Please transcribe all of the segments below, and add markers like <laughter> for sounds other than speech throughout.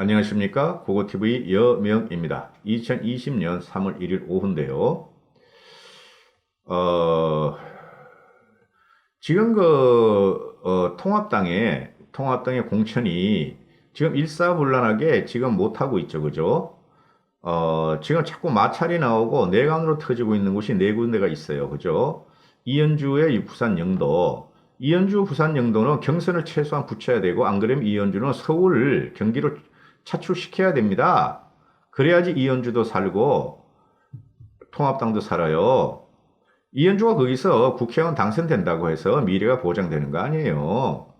안녕하십니까. 고고TV 여명입니다. 2020년 3월 1일 오후인데요. 어, 지금 그, 어, 통합당의, 통합당의 공천이 지금 일사불란하게 지금 못하고 있죠. 그죠? 어, 지금 자꾸 마찰이 나오고 내관으로 터지고 있는 곳이 네 군데가 있어요. 그죠? 이현주의 이 부산 영도, 이현주 부산 영도는 경선을 최소한 붙여야 되고 안 그러면 이현주는 서울 경기로 차출시켜야 됩니다. 그래야지 이현주도 살고 통합당도 살아요. 이현주가 거기서 국회의원 당선된다고 해서 미래가 보장되는 거 아니에요.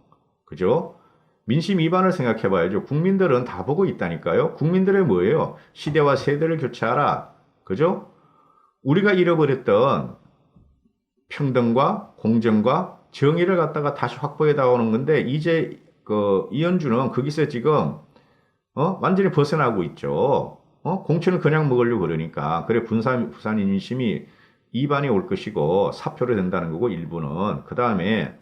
그죠? 민심 위반을 생각해 봐야죠. 국민들은 다 보고 있다니까요. 국민들의 뭐예요? 시대와 세대를 교체하라. 그죠? 우리가 잃어버렸던 평등과 공정과 정의를 갖다가 다시 확보해 나오는 건데 이제 그 이현주는 거기서 지금 어? 완전히 벗어나고 있죠. 어? 공천을 그냥 먹으려고 그러니까 그래 분산 부산 인심이 이반이 올 것이고 사표로 된다는 거고 일부는 그 다음에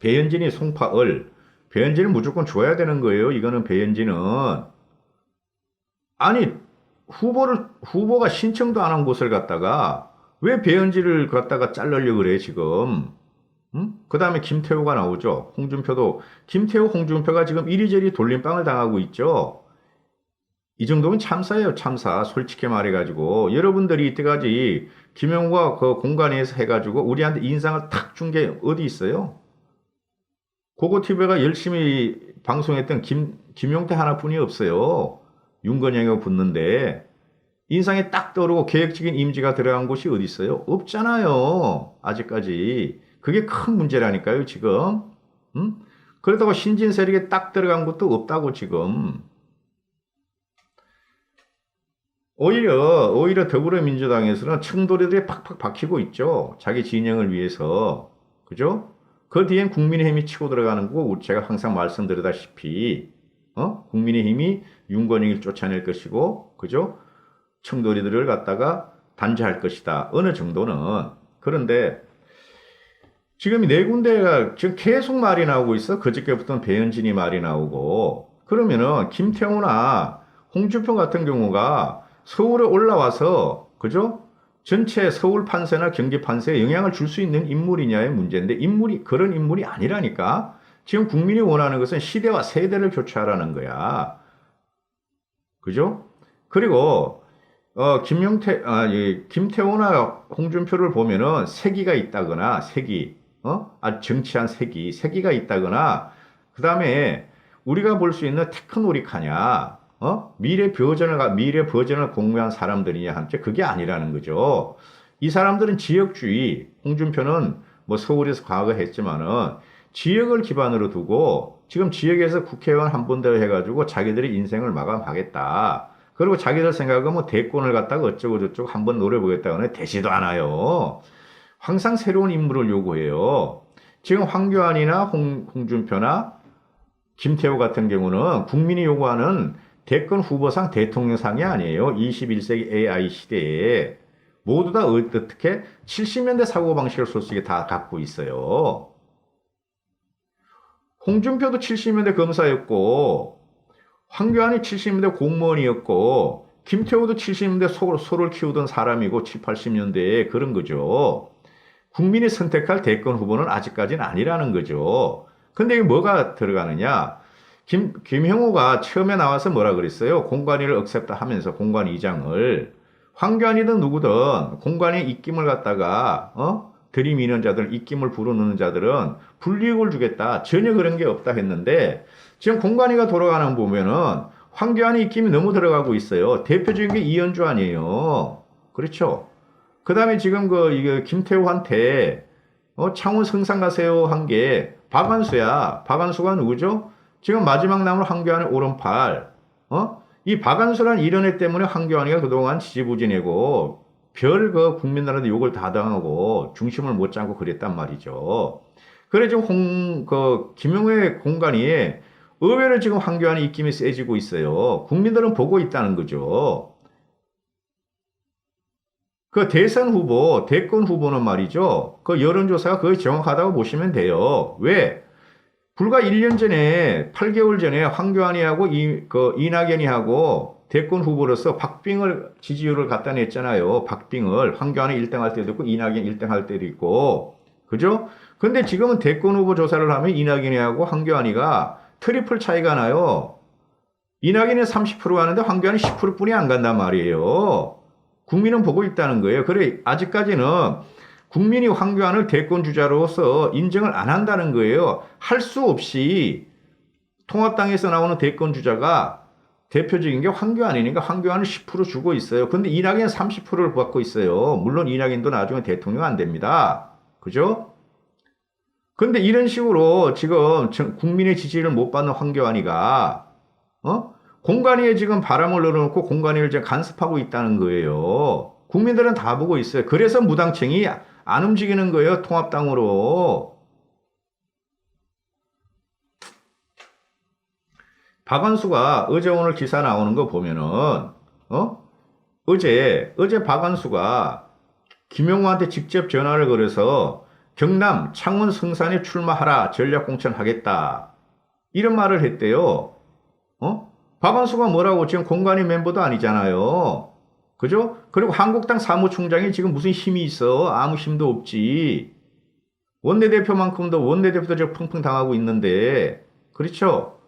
배현진이 송파을 배현진은 무조건 줘야 되는 거예요. 이거는 배현진은 아니 후보를 후보가 신청도 안 한 곳을 갖다가 왜 배현진을 갖다가 자르려고 그래 지금? 음? 그 다음에 김태호가 나오죠. 홍준표도 김태호, 홍준표가 지금 이리저리 돌림방을 당하고 있죠. 이 정도면 참사예요, 참사. 솔직히 말해가지고 여러분들이 이때까지 김영과 그 공간에서 해가지고 우리한테 인상을 탁 준 게 어디 있어요? 고고 TV가 열심히 방송했던 김 김용태 하나뿐이 없어요. 윤건영이 붙는데 인상에 딱 떠오르고 계획적인 임지가 들어간 곳이 어디 있어요? 없잖아요. 아직까지. 그게 큰 문제라니까요, 지금. 음? 그렇다고 신진 세력에 딱 들어간 것도 없다고 지금. 오히려 오히려 더불어민주당에서는 청도리들이 팍팍 박히고 있죠. 자기 진영을 위해서. 그죠? 그 뒤엔 국민의힘이 치고 들어가는 거고 제가 항상 말씀드리다시피 어? 국민의힘이 윤건영을 쫓아낼 것이고 그죠? 청도리들을 갖다가 단죄할 것이다. 어느 정도는. 그런데 지금 네 군데가 지금 계속 말이 나오고 있어. 그저께부터는 배현진이 말이 나오고. 그러면은 김태호나 홍준표 같은 경우가 서울에 올라와서 그죠? 전체 서울 판세나 경기 판세에 영향을 줄 수 있는 인물이냐의 문제인데 인물이 그런 인물이 아니라니까. 지금 국민이 원하는 것은 시대와 세대를 교체하라는 거야. 그죠? 그리고 어, 김용태, 아, 이, 김태호나 홍준표를 보면은 세기가 있다거나, 세기, 어? 아, 정치한 세기, 세기가 있다거나, 그 다음에 우리가 볼 수 있는 테크노릭하냐, 어? 미래 버전을, 미래 버전을 공유한 사람들이냐, 한테 그게 아니라는 거죠. 이 사람들은 지역주의, 홍준표는 뭐 서울에서 과거 했지만은, 지역을 기반으로 두고, 지금 지역에서 국회의원 한번더 해가지고 자기들의 인생을 마감하겠다. 그리고 자기들 생각은 뭐 대권을 갖다가 어쩌고 저쩌고 한번 노려보겠다고는 되지도 않아요. 항상 새로운 인물을 요구해요. 지금 황교안이나 홍, 홍준표나 김태호 같은 경우는 국민이 요구하는 대권 후보상 대통령상이 아니에요. 21세기 AI 시대에 모두 다 어떻게 70년대 사고방식을 솔직히 다 갖고 있어요. 홍준표도 70년대 검사였고 황교안이 70년대 공무원이었고 김태호도 70년대 소, 소를 키우던 사람이고 7, 80년대에 그런 거죠. 국민이 선택할 대권 후보는 아직까지는 아니라는 거죠. 근데 이게 뭐가 들어가느냐? 김, 김형우가 처음에 나와서 뭐라 그랬어요? 공관위를 억셉다 하면서 공관위 이장을. 황교안이든 누구든 공관위 입김을 갖다가, 어? 들이미는 자들, 입김을 불어넣는 자들은 불이익을 주겠다. 전혀 그런 게 없다 했는데, 지금 공관위가 돌아가는 거 보면은 황교안의 입김이 너무 들어가고 있어요. 대표적인 게 이현주 아니에요. 그렇죠? 그 다음에 지금 그, 이거 김태호한테, 어, 창원 성산 가세요 한 게 박안수야. 박안수가 누구죠? 지금 마지막 남은 황교안의 오른팔. 어? 이 박안수란 이런 애 때문에 황교안이가 그동안 지지부진하고 별 그 국민들한테 욕을 다 당하고 중심을 못 잡고 그랬단 말이죠. 그래 지금 홍, 그, 김용의 공간이 의외로 지금 황교안의 입김이 세지고 있어요. 국민들은 보고 있다는 거죠. 그 대선 후보, 대권 후보는 말이죠. 그 여론조사가 거의 정확하다고 보시면 돼요. 왜? 불과 1년 전에 8개월 전에 황교안이하고 이, 그 이낙연이하고 대권 후보로서 박빙을 지지율을 갖다 냈잖아요. 박빙을 황교안이 1등 할 때도 있고 이낙연 1등 할 때도 있고 그죠? 근데 지금은 대권 후보 조사를 하면 이낙연이하고 황교안이가 트리플 차이가 나요. 이낙연이 30% 가는데 황교안이 10%뿐이 안 간단 말이에요. 국민은 보고 있다는 거예요. 그래 아직까지는 국민이 황교안을 대권 주자로서 인정을 안 한다는 거예요. 할 수 없이 통합당에서 나오는 대권 주자가 대표적인 게 황교안이니까 황교안을 10% 주고 있어요. 근데 이낙연 30%를 받고 있어요. 물론 이낙연도 나중에 대통령 안 됩니다. 그죠? 근데 이런 식으로 지금 정- 국민의 지지를 못 받는 황교안이가 어? 공간 위에 지금 바람을 넣어놓고 공간 위를 지금 간섭하고 있다는 거예요. 국민들은 다 보고 있어요. 그래서 무당층이 안 움직이는 거예요. 통합당으로. 박원수가 어제 오늘 기사 나오는 거 보면은 어? 어제 어제 박원수가 김용호한테 직접 전화를 걸어서 경남 창원 성산에 출마하라 전략 공천하겠다 이런 말을 했대요. 어? 박원수가 뭐라고 지금 공관위 멤버도 아니잖아요. 그죠? 그리고 한국당 사무총장이 지금 무슨 힘이 있어? 아무 힘도 없지. 원내대표만큼도 원내대표도 저 펑펑 당하고 있는데 그렇죠?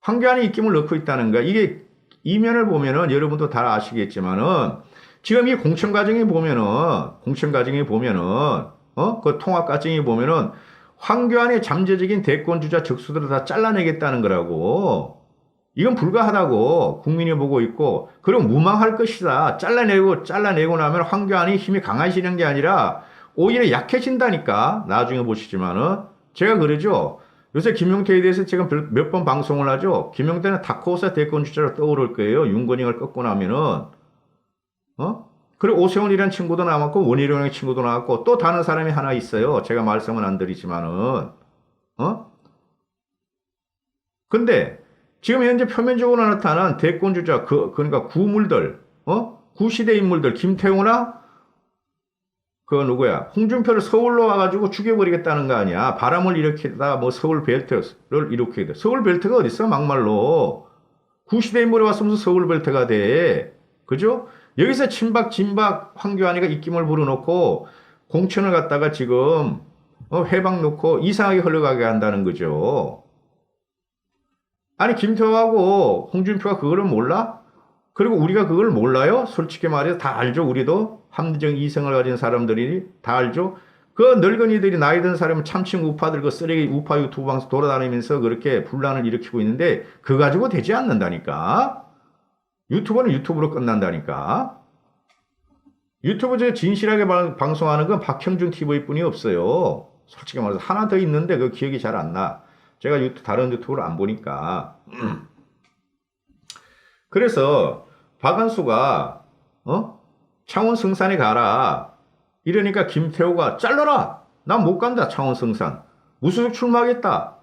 황교안이 입김을 넣고 있다는 거야. 이게 이면을 보면은 여러분도 다 아시겠지만은 지금 이 공천 과정에 보면은 공천 과정에 보면은 어? 그 통합 과정에 보면은 황교안의 잠재적인 대권 주자 적수들을 다 잘라내겠다는 거라고. 이건 불가하다고 국민이 보고 있고 그럼 무망할 것이다. 잘라내고 잘라내고 나면 황교안이 힘이 강해지는 게 아니라 오히려 약해진다니까. 나중에 보시지만은 제가 그러죠. 요새 김용태에 대해서 제가 몇 번 방송을 하죠. 김용태는 다크호사 대권 주자로 떠오를 거예요. 윤건영을 꺾고 나면은 어? 그리고 오세훈이라는 친구도 남았고 원희룡의 친구도 나왔고 또 다른 사람이 하나 있어요. 제가 말씀은 안 드리지만은 어? 근데 지금 현재 표면적으로 나타난 대권 주자 그 그러니까 구물들 어? 구시대 인물들 김태우나 그 누구야? 홍준표를 서울로 와가지고 죽여버리겠다는 거 아니야? 바람을 일으키다 뭐 서울 벨트를 일으키게 돼. 서울 벨트가 어디 있어 막말로? 구시대 인물이 왔으면서 서울 벨트가 돼. 그죠? 여기서 친박 진박 황교안이가 입김을 불어넣고 공천을 갖다가 지금 어, 회방 놓고 이상하게 흘러가게 한다는 거죠. 아니 김태호하고 홍준표가 그거를 몰라? 그리고 우리가 그걸 몰라요? 솔직히 말해서 다 알죠. 우리도 합리적 이성을 가진 사람들이 다 알죠. 그 늙은이들이 나이 든 사람은 참칭 우파들 그 쓰레기 우파 유튜브 방송 돌아다니면서 그렇게 분란을 일으키고 있는데 그 가지고 되지 않는다니까. 유튜브는 유튜브로 끝난다니까. 유튜브 저 진실하게 방- 방송하는 건 박형준 TV일 뿐이 없어요. 솔직히 말해서 하나 더 있는데 그 기억이 잘 안 나. 제가 유튜브, 다른 유튜브를 안 보니까. 그래서 박한수가 어? 창원 성산에 가라. 이러니까 김태호가 잘라라. 난 못 간다. 창원 성산. 무소속 출마하겠다.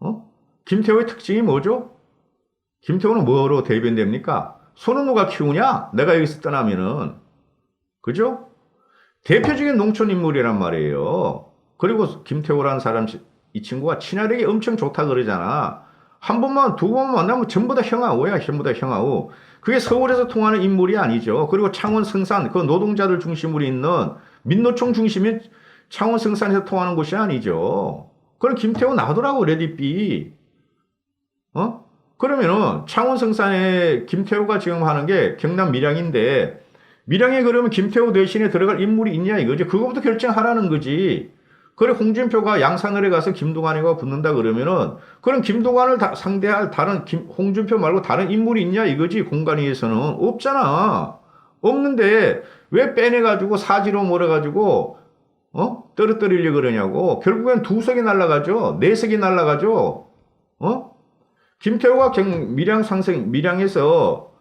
어? 김태호의 특징이 뭐죠? 김태호는 뭐로 대변됩니까? 손은 누가 키우냐? 내가 여기서 떠나면은. 그죠? 대표적인 농촌 인물이란 말이에요. 그리고 김태호라는 사람, 이 친구가 친화력이 엄청 좋다 그러잖아. 한 번만, 두 번만 만나면 전부 다 형아오야, 전부 다 형아오. 그게 서울에서 통하는 인물이 아니죠. 그리고 창원 성산, 그 노동자들 중심으로 있는 민노총 중심인 창원 성산에서 통하는 곳이 아니죠. 그럼 김태호 놔두라고, 레디비. 어? 그러면은 창원 성산에 김태호가 지금 하는 게 경남 밀양인데 밀양에 그러면 김태호 대신에 들어갈 인물이 있냐 이거지. 그거부터 결정하라는 거지. 그래 홍준표가 양산을에 가서 김동완이가 붙는다 그러면은 그럼 김동완을 다 상대할 다른 김, 홍준표 말고 다른 인물이 있냐 이거지 공간 위에서는 없잖아. 없는데 왜 빼내가지고 사지로 몰아가지고 어 떨어뜨리려 그러냐고 결국엔 두 석이 날라가죠. 네 석이 날라가죠. 어? 김태호가 경 밀양 상승 밀양에서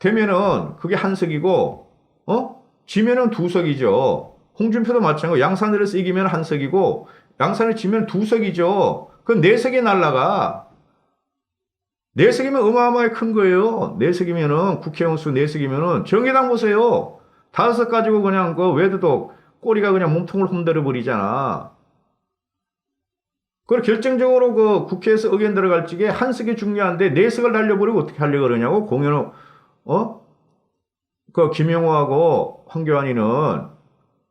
되면은 그게 한 석이고 어 지면은 두 석이죠. 홍준표도 마찬가지고 양산을에서 이기면 한 석이고 양산을 지면 두 석이죠. 그럼 네 석이 날라가. 네 석이면 어마어마하게 큰 거예요. 네 석이면은 국회의원 수네 석이면은 정의당 보세요. 다섯 석 가지고 그냥 그 외도도 꼬리가 그냥 몸통을 흔들어 버리잖아. 그리고 결정적으로 그 국회에서 의견 들어갈 적에 한 석이 중요한데 내석을 날려버리고 어떻게 하려고 그러냐고 공연 어? 그 김영호하고 황교안이는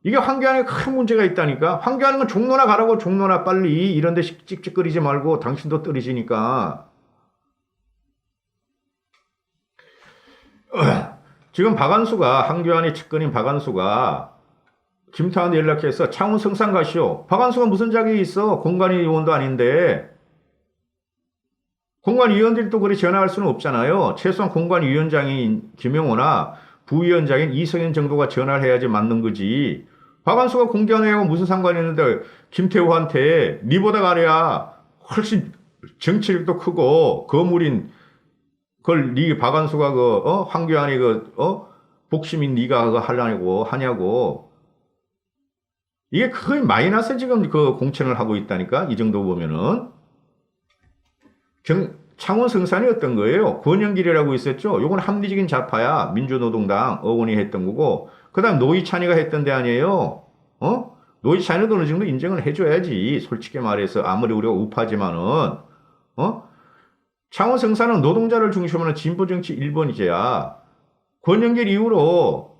이게 황교안에 큰 문제가 있다니까 황교안은 종로나 가라고 종로나 빨리 이런 데 찍찍거리지 말고 당신도 떨어지니까 <clears throat> 지금 박안수가 황교안의 측근인 박안수가 김태환 연락해서 창원 성산 가시오. 박안수가 무슨 자격이 있어? 공관위원도 아닌데. 공관위원들이 또 그리 전화할 수는 없잖아요. 최소한 공관위원장인 김영호나 부위원장인 이성현 정도가 전화를 해야지 맞는 거지. 박안수가 공개하고 무슨 상관이 있는데 김태호한테 니보다 가랴 훨씬 정치력도 크고 거물인 그걸 니 박안수가 그 어? 황교안이 그 어? 복심인 니가 그거 하려고 하냐고 이게 거의 마이너스 지금 그 공천을 하고 있다니까 이 정도 보면은 정, 창원 성산이 어떤 거예요? 권영길이라고 있었죠. 요건 합리적인 좌파야 민주노동당 어원이 했던 거고 그 다음 노이찬이가 했던 데 아니에요. 어? 노이찬이도 어느 정도 인정을 해줘야지. 솔직히 말해서 아무리 우리가 우파지만은 어? 창원 성산은 노동자를 중심으로 하는 진보 정치 1번이제야. 권영길 이후로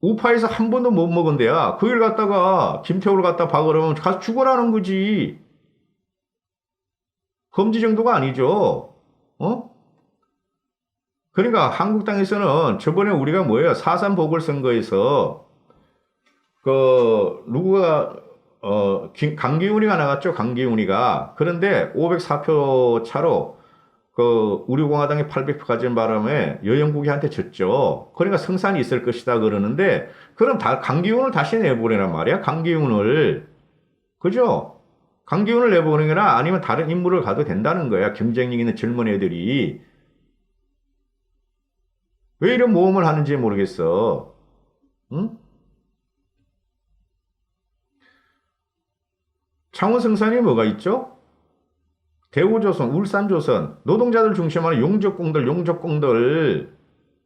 우파에서 한 번도 못 먹은 데야. 그 일 갖다가 김태호를 갖다 박으려면 가서 죽어라는 거지. 험지 정도가 아니죠. 어? 그러니까 한국당에서는 저번에 우리가 뭐예요? 4.3 보궐선거에서 그 누구가 어 김- 강기훈이가 나갔죠. 강기훈이가. 그런데 504표 차로 그 우리 공화당이 800표 가진 바람에 여영국이한테 졌죠. 그러니까 성산이 있을 것이다 그러는데 그럼 다 강기훈을 다시 내보내란 말이야. 강기훈을 그죠? 강기훈을 내보내거나 아니면 다른 인물을 가도 된다는 거야. 경쟁력 있는 젊은 애들이 왜 이런 모험을 하는지 모르겠어. 응? 창원 성산이 뭐가 있죠? 대우조선, 울산조선, 노동자들 중심으로 용접공들, 용접공들,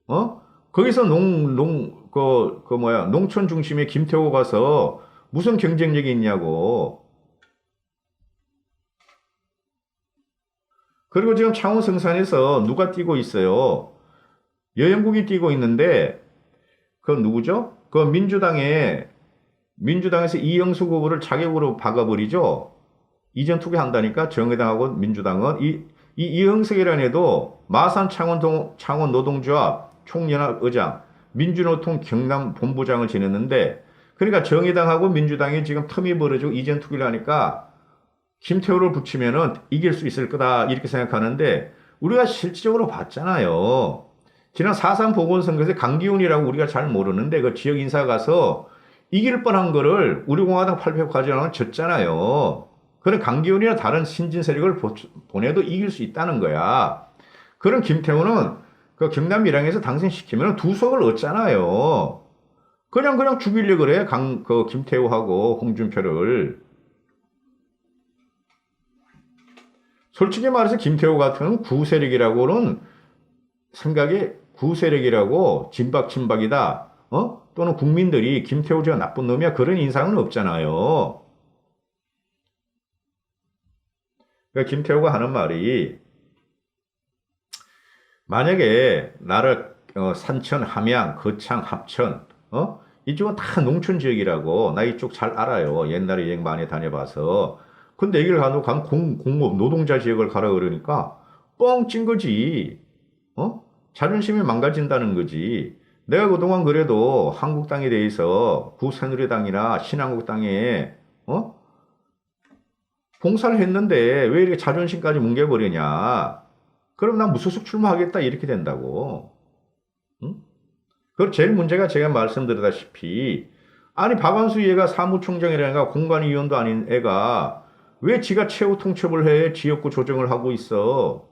어? 거기서 농, 농, 그, 그 뭐야, 농촌 중심에 김태호 가서 무슨 경쟁력이 있냐고. 그리고 지금 창원 성산에서 누가 뛰고 있어요? 여영국이 뛰고 있는데, 그 누구죠? 그 민주당에, 민주당에서 이영수 후보를 자격으로 박아버리죠? 이전 투기한다니까 정의당하고 민주당은 이, 이 이영석이라는 애도 마산 창원 동, 창원 노동조합 총연합 의장 민주노총 경남 본부장을 지냈는데 그러니까 정의당하고 민주당이 지금 틈이 벌어지고 이전 투기를 하니까 김태호를 붙이면은 이길 수 있을 거다 이렇게 생각하는데 우리가 실질적으로 봤잖아요. 지난 4.3 보궐선거에서 강기훈이라고 우리가 잘 모르는데 그 지역 인사 가서 이길 뻔한 거를 우리 공화당 800 가져가면 졌잖아요. 그런 강기훈이나 다른 신진 세력을 보- 보내도 이길 수 있다는 거야. 그런 김태호는 그 경남 밀양에서 당선시키면 두 석을 얻잖아요. 그냥 그냥 죽이려 그래 강 그 김태호하고 홍준표를. 솔직히 말해서 김태호 같은 구세력이라고는 생각이 구세력이라고 진박친박이다. 어? 또는 국민들이 김태호 저 나쁜 놈이야 그런 인상은 없잖아요. 그러니까 김태호가 하는 말이 만약에 나를 어, 산천, 함양, 거창, 합천 어? 이쪽은 다 농촌 지역이라고 나 이쪽 잘 알아요. 옛날에 여행 많이 다녀봐서 근데 여기를 가도 간 공, 공업 노동자 지역을 가라 그러니까 뻥 찐 거지. 어? 자존심이 망가진다는 거지. 내가 그동안 그래도 한국당에 대해서 구새누리당이나 신한국당에 어? 봉사를 했는데 왜 이렇게 자존심까지 뭉개버리냐. 그럼 난 무소속 출마하겠다 이렇게 된다고. 응? 그 제일 문제가 제가 말씀드렸다시피 아니 박완수 얘가 사무총장이라는 애가 공관위원도 아닌 애가 왜 지가 최후 통첩을 해 지역구 조정을 하고 있어.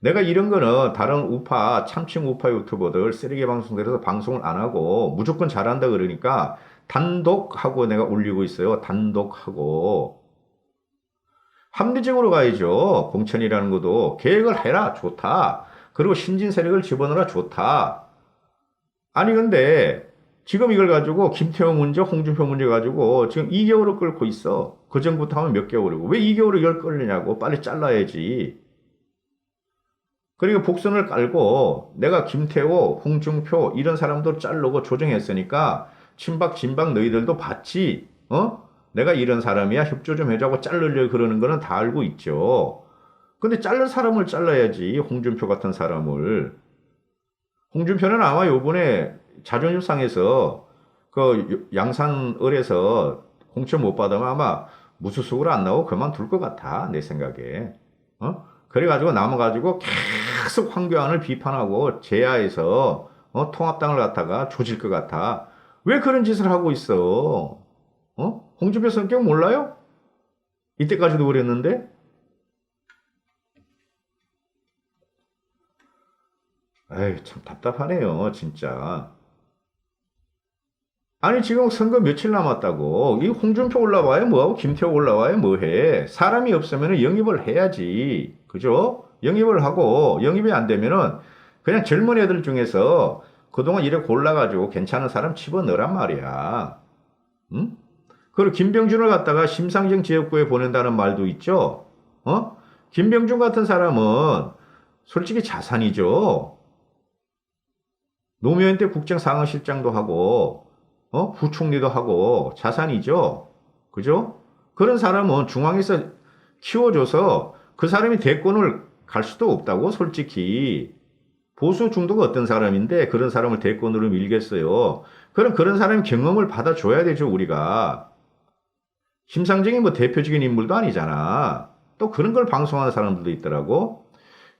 내가 이런 거는 다른 우파 참칭 우파 유튜버들 쓰레기 방송들에서 방송을 안 하고 무조건 잘한다 그러니까 단독하고 내가 올리고 있어요. 단독하고. 합리적으로 가야죠. 공천이라는 것도 계획을 해라. 좋다. 그리고 신진 세력을 집어넣어라. 좋다. 아니 근데 지금 이걸 가지고 김태호 문제, 홍준표 문제 가지고 지금 2개월을 끌고 있어. 그 전부터 하면 몇 개월이고. 왜 2개월을 이걸 끌느냐고. 빨리 잘라야지. 그리고 복선을 깔고 내가 김태호, 홍준표 이런 사람도 자르고 조정했으니까 친박, 진박 너희들도 봤지. 어? 내가 이런 사람이야. 협조 좀 해자고 자르려 그러는 거는 다 알고 있죠. 근데 자를 사람을 잘라야지. 홍준표 같은 사람을. 홍준표는 아마 요번에 자존심 상해서 그 양산을에서 공천 못 받으면 아마 무수수로 안 나오고 그만둘 것 같아. 내 생각에. 어? 그래가지고 남아가지고 계속 황교안을 비판하고 제야에서 어? 통합당을 갖다가 조질 것 같아. 왜 그런 짓을 하고 있어? 어? 홍준표 성격 몰라요? 이때까지도 그랬는데? 에이, 참 답답하네요, 진짜. 아니, 지금 선거 며칠 남았다고. 이 홍준표 올라와요, 뭐하고? 김태호 올라와요, 뭐해? 사람이 없으면 영입을 해야지. 그죠? 영입을 하고, 영입이 안 되면은 그냥 젊은 애들 중에서 그동안 이래 골라가지고 괜찮은 사람 집어넣으란 말이야. 응? 그리고 김병준을 갖다가 심상정 지역구에 보낸다는 말도 있죠? 어? 김병준 같은 사람은 솔직히 자산이죠. 노무현 때 국정 상황실장도 하고, 어? 부총리도 하고, 자산이죠. 그죠? 그런 사람은 중앙에서 키워줘서 그 사람이 대권을 갈 수도 없다고, 솔직히. 보수 중도가 어떤 사람인데 그런 사람을 대권으로 밀겠어요. 그럼 그런 사람이 경험을 받아줘야 되죠, 우리가. 심상정이 뭐 대표적인 인물도 아니잖아. 또 그런 걸 방송하는 사람들도 있더라고.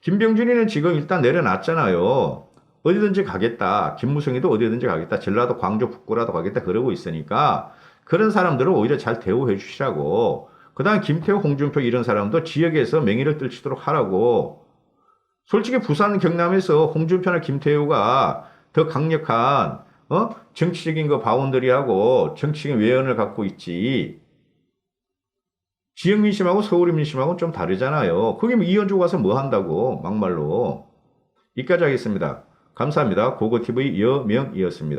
김병준이는 지금 일단 내려놨잖아요. 어디든지 가겠다. 김무성이도 어디든지 가겠다. 전라도 광주 북구라도 가겠다. 그러고 있으니까 그런 사람들을 오히려 잘 대우해 주시라고. 그 다음 김태호, 홍준표 이런 사람도 지역에서 명의를 떨치도록 하라고. 솔직히 부산 경남에서 홍준표나 김태호가 더 강력한 어? 정치적인 거 바운더리하고 정치적인 외연을 갖고 있지. 지역 민심하고 서울 민심하고는 좀 다르잖아요. 거기 뭐 이현주 가서 뭐 한다고 막말로. 여기까지 하겠습니다. 감사합니다. 고고TV 여명이었습니다.